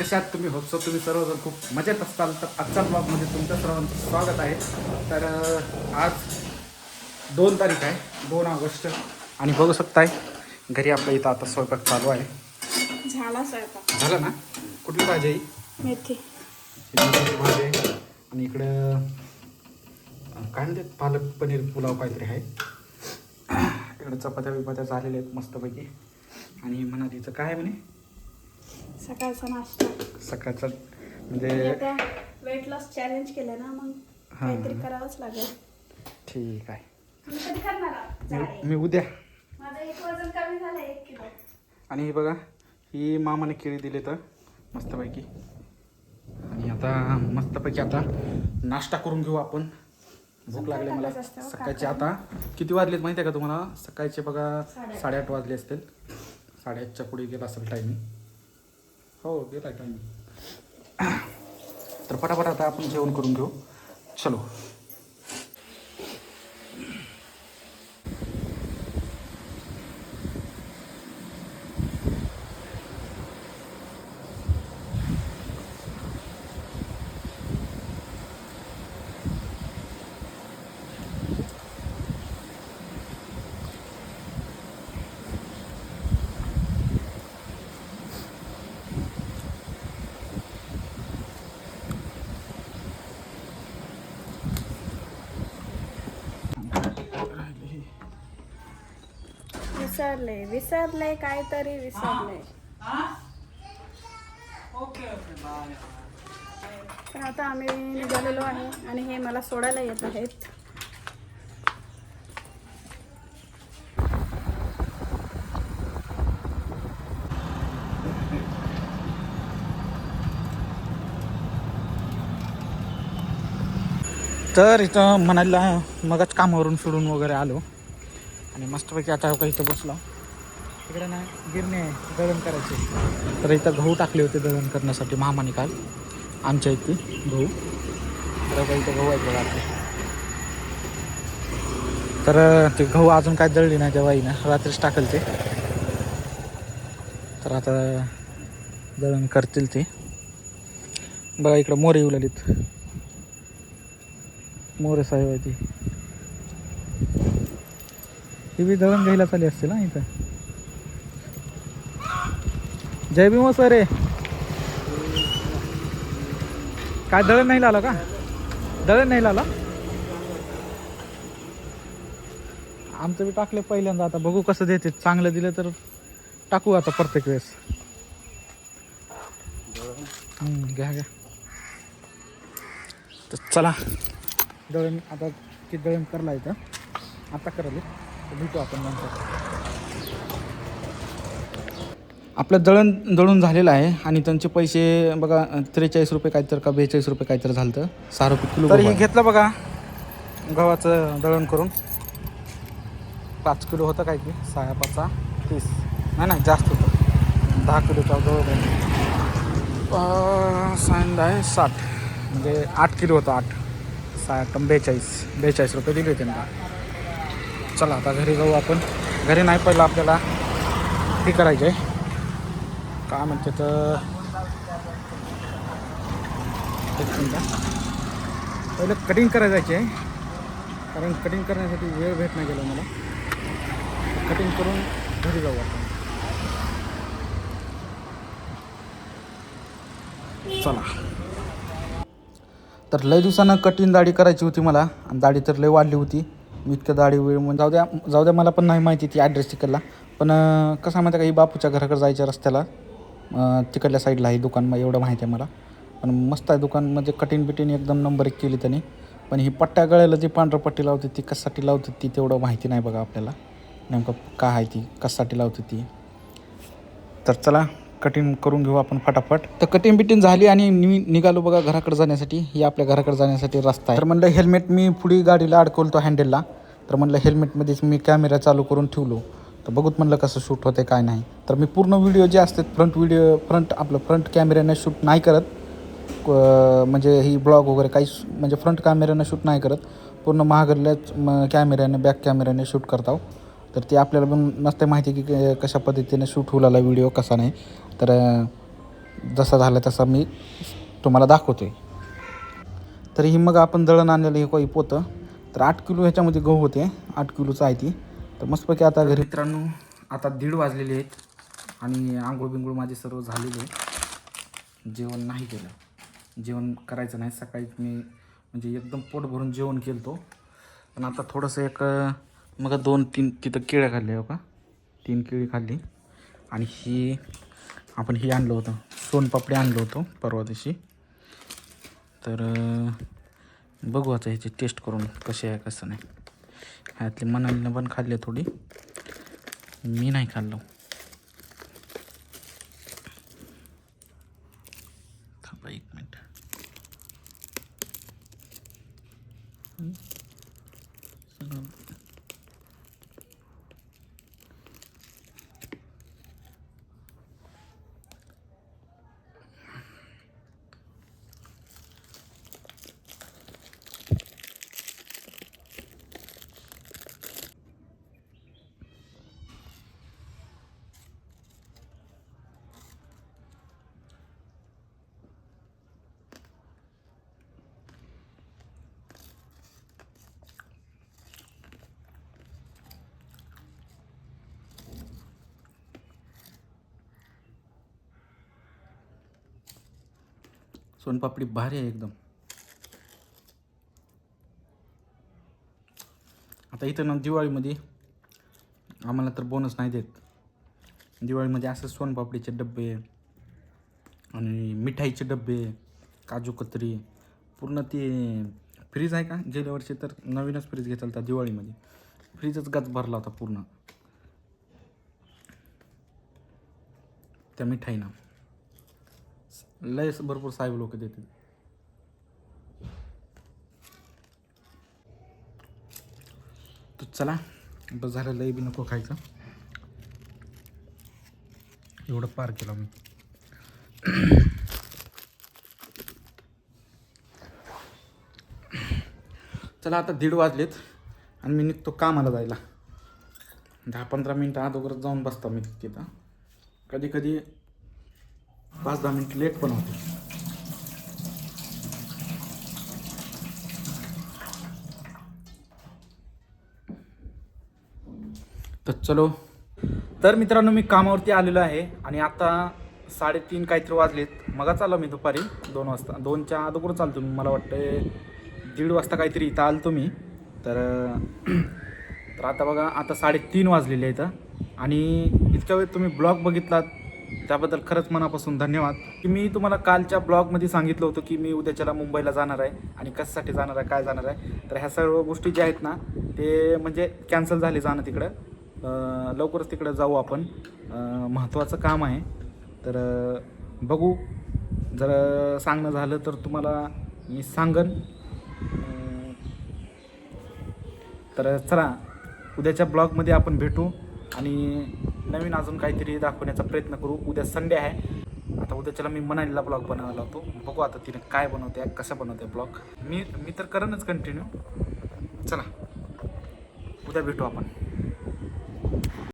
कशात तुम्ही होतो तुम्ही सर्वजण खूप मजेत असताल. तर आजच्या ब्लॉगमध्ये तुमचं सर्वांचं स्वागत आहे. तर आज दोन तारीख आहे दोन ऑगस्ट. आणि बघू शकताय घरी आपल्या इथं आता स्वयंपाक चालू आहे. झाला स्वयंपाक. झालं ना? कुठली भाजी मेथी. भाजी आणि इकडं काय म्हणते पालक पनीर पुलाव काहीतरी आहे. इकडं चपात्या बिपात्या झालेल्या आहेत मस्तपैकी. आणि तिचं काय म्हणे? सकाळचा नाश्ता. सकाळचं म्हणजे आता वेट लॉस चॅलेंज केलं ना मग हां. काहीतरी करावंच लागेल. ठीक आहे. तुम्ही कधी करणार आहात? मी उद्या. माझं एक वजन कमी झालं एक किलो. आणि हे बघा ही मामाने केळी दिली तर मस्तपैकी. आणि आता मस्तपैकी आता नाश्ता करून घेऊ आपण. भूक लागली मला. टाकायचं असतं, सकाळचे आता किती वाजलेत माहिती आहे का तुम्हाला? सकाळचे बघा साडेआठ. साडेआठ वाजले असतील. साडेआठच्या पुढे गेला असेल टायमिंग हो गेला टाइम तर पटापट आता आपण जेवण करून घेऊ. चलो. विसरले विसरले काहीतरी विसरले. तर आता आम्ही निघालेलो आहे आणि हे मला सोडायला येत आहेत. तर इथं म्हणायला मगच कामावरून सोडून वगैरे आलो. आणि मस्तपैकी आता का इथं बसलो. इकडे ना गिरणे आहे दळण करायचे. तर इथं गहू टाकले होते दळण करण्यासाठी मामाने काल. आमच्या इथे गहू. तर बघा इथं गहू आहेत बघा तर ते गहू अजून काय दळली नाही तेव्हा ना रात्रीच टाकल ते. तर आता दळण करतील ते. बघा इकडं मोरे येऊ लागलीत मोरे साहेब आहे ती. ती बी दळण घ्यायला चालली असतील ना इथं. जय भीम सर रे काय दळण नाही लावलं का? दळण नाही लावलं? आमचं बी टाकले पहिल्यांदा आता बघू कसं देते. चांगलं दिलं तर टाकू आता प्रत्येक वेळेस. घ्या घ्या. तर चला दळण आता किती दळण करला इथं. आता करायला. भेटू आपण नंतर. आपलं दळण दळून झालेलं आहे आणि त्यांचे पैसे बघा त्रेचाळीस रुपये काहीतरी का बेचाळीस रुपये काहीतरी झालं तर सहा रुपये किलो तर हे घेतलं बघा. गव्हाचं दळण करून. पाच किलो होतं काय की? सहा पाचा तीस. नाही नाही जास्त होतं. दहा किलोचा जवळ सांग आहे साठ. म्हणजे आठ किलो होतं आठ. साठ बेचाळीस. बेचाळीस रुपये दिले त्यांना. चला आता घरी जाऊ आपण. घरी नाही पहिलं आपल्याला हे करायचं आहे काय म्हणते तर एक मिनटं पहिलं कटिंग करायचं आहे कारण कटिंग करण्यासाठी वेळ भेट नाही गेला मला. कटिंग करून घरी जाऊ आपण. चला. तर लय दिवसानं कठीण दाढी करायची होती मला. आणि दाढी तर लय वाढली होती. इतकं दाढी वेळ म्हणजे जाऊ द्या जाऊ द्या मला पण नाही माहिती ती ॲड्रेस तिकडला. पण कसं माहिती आहे का ही बापूच्या घराकडे जायच्या रस्त्याला. तिकडल्या साईडला आहे दुकान मग एवढं माहिती आहे मला. पण मस्त आहे दुकान म्हणजे कटिंग बिटिंग एकदम नंबर एक केली त्याने. पण ही पट्ट्या गळ्याला जी पांढरं पट्टी लावते ती कशासाठी लावते ती तेवढं माहिती नाही बघा आपल्याला. नेमकं काय आहे ती कशासाठी लावते ती. तर चला कटिंग करून घेऊ आपण फटाफट. तर कटिंग बिटिंग झाली आणि मी निघालो बघा घराकडे जाण्यासाठी. ही आपल्या घराकडे जाण्यासाठी रस्ता आहे. तर म्हणलं हेल्मेट मी पुढे गाडीला अडकवलतो हँडलला तर म्हणलं हेल्मेटमध्येच मी कॅमेरा चालू करून ठेवलो. तर बघूत म्हणलं कसं शूट होते काय नाही. तर मी पूर्ण व्हिडिओ जे असतात फ्रंट व्हिडिओ फ्रंट आपलं फ्रंट कॅमेऱ्यानं शूट नाही करत. म्हणजे ही ब्लॉग वगैरे काही म्हणजे फ्रंट कॅमेऱ्यानं शूट नाही करत. पूर्ण महागडल्याच म कॅमेऱ्याने बॅक कॅमेऱ्याने शूट करतो तर ते आपल्याला पण नसते माहिती की क- कशा पद्धतीने शूट होऊ लागला व्हिडिओ कसा नाही. तर जसा झाला तसा मी तुम्हाला दाखवतो आहे तरीही मग आपण दळण आणलेलं हे काही पोतं. तर आठ किलो ह्याच्यामध्ये गहू होते. आठ किलोचं आहे ती. तर मस्तपैकी आता घरी मित्रांनो आता दीड वाजलेले आहेत आणि आंघोळ बिंघोळ माझे सर्व झालेले आहे जेवण नाही केलं. जेवण करायचं नाही. सकाळी मी म्हणजे एकदम पोट भरून जेवण केलतो. पण आता थोडंसं एक मग दोन तीन तिथं केळ्या खाल्ल्या हो का? तीन केळी खाल्ली. आणि ही आपण ही आणलं होतं. सोनपापडी आणलं होतं परवा दिवशी. तर बघू आता ह्याची टेस्ट करून कशी आहे कसं नाही. ह्यातली मनालीनं पण खाल्ली आहे थोडी. मी नाही खाल्लो थांबा एक मिनिट सोनपापडी भारी आहे एकदम. आता इथं ना दिवाळीमध्ये आम्हाला तर बोनस नाही देत. दिवाळीमध्ये असं सोनपापडीचे डब्बे आणि मिठाईचे डब्बे काजू कतरी पूर्ण ते फ्रीज आहे का? गेल्या वर्षी तर नवीनच फ्रीज घेतला होता दिवाळीमध्ये. फ्रीजच गच भरला होता पूर्ण. त्या मिठाईनं. लयच भरपूर साहेब लोक देतील तर चला बस झालं लय बी नको खायचं. एवढं पार केलं मी. चला आता दीड वाजलेत आणि मी निघतो कामाला जायला. दहा पंधरा मिनटं अगोदर जाऊन बसतो मी तिथं. कधी कधी पाच दहा मिनिट लेट पण होते. तर चलो. तर मित्रांनो मी कामावरती आलेलो आहे आणि आता साडेतीन काहीतरी वाजलेत. मगाच आलो मी दुपारी दोन वाजता दोनच्या अगोदर चालतो मी. मला वाटतं दीड वाजता काहीतरी इथं आलो मी. तर तर आता बघा आता साडेतीन वाजलेले इथं आणि इतक्या वेळ तुम्ही ब्लॉग बघितलात त्याबद्दल खरंच मनापासून धन्यवाद. की मी तुम्हाला कालच्या ब्लॉगमध्ये सांगितलं होतं की मी उद्याच्याला मुंबईला जाणार आहे आणि कशासाठी जाणार आहे काय जाणार आहे. तर ह्या सर्व गोष्टी ज्या आहेत ना ते म्हणजे कॅन्सल झाले जाणं तिकडं. लवकरच तिकडं जाऊ आपण. महत्त्वाचं काम आहे. तर बघू. जर सांगणं झालं तर तुम्हाला मी सांगन. तर चला उद्याच्या ब्लॉगमध्ये आपण भेटू. आणि नवीन अजून काहीतरी दाखवण्याचा प्रयत्न करू. उद्या संडे आहे. आता उद्याच्याला मी मनालीला ब्लॉग बनवायला होतो बघू आता तिने काय बनवते कसं बनवते ब्लॉग. मी मी तर करेनच कंटिन्यू चला. उद्या भेटू आपण.